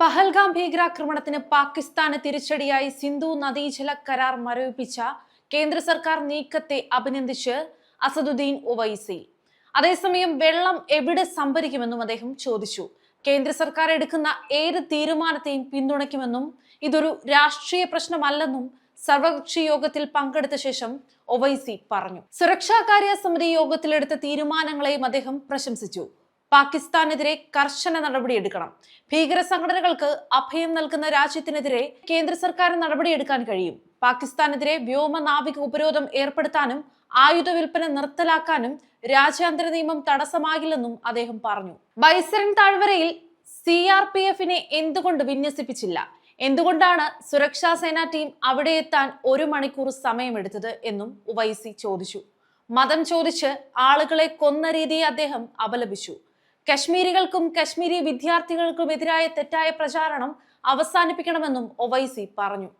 പഹൽഗാം ഭീകരാക്രമണത്തിന് പാകിസ്ഥാന് തിരിച്ചടിയായി സിന്ധു നദീജല കരാർ മരവിപ്പിച്ച കേന്ദ്ര സർക്കാർ നീക്കത്തെ അഭിനന്ദിച്ച് അസദുദ്ദീൻ ഒവൈസി അതേസമയം വെള്ളം എവിടെ സംഭരിക്കുമെന്നും അദ്ദേഹം ചോദിച്ചു. കേന്ദ്ര സർക്കാർ എടുക്കുന്ന ഏത് തീരുമാനത്തെയും പിന്തുണയ്ക്കുമെന്നും ഇതൊരു രാഷ്ട്രീയ പ്രശ്നമല്ലെന്നും സർവകക്ഷി യോഗത്തിൽ പങ്കെടുത്ത ശേഷം ഒവൈസി പറഞ്ഞു. സുരക്ഷാ കാര്യ സമിതി യോഗത്തിലെടുത്ത തീരുമാനങ്ങളെയും അദ്ദേഹം പ്രശംസിച്ചു. പാകിസ്ഥാനെതിരെ കർശന നടപടിയെടുക്കണം ഭീകര സംഘടനകൾക്ക് അഭയം നൽകുന്ന രാജ്യത്തിനെതിരെ കേന്ദ്ര സർക്കാരിന് നടപടിയെടുക്കാൻ കഴിയും. പാകിസ്ഥാനെതിരെ വ്യോമ നാവിക ഉപരോധം ഏർപ്പെടുത്താനും ആയുധ വിൽപ്പന നിർത്തലാക്കാനും രാജ്യാന്തര നിയമം തടസ്സമാകില്ലെന്നും അദ്ദേഹം പറഞ്ഞു. ബൈസരൻ താഴ്വരയിൽ സി ആർ പി എഫിനെ എന്തുകൊണ്ട് വിന്യസിപ്പിച്ചില്ല? എന്തുകൊണ്ടാണ് സുരക്ഷാ സേനാ ടീം അവിടെ എത്താൻ ഒരു മണിക്കൂർ സമയമെടുത്തത് എന്നും ഉവൈസി ചോദിച്ചു. മതം ചോദിച്ച് ആളുകളെ കൊന്ന രീതിയെ അദ്ദേഹം അപലപിച്ചു. കശ്മീരികൾക്കും കശ്മീരി വിദ്യാർത്ഥികൾക്കും എതിരായ തെറ്റായ പ്രചാരണം അവസാനിപ്പിക്കണമെന്നും ഒവൈസി പറഞ്ഞു.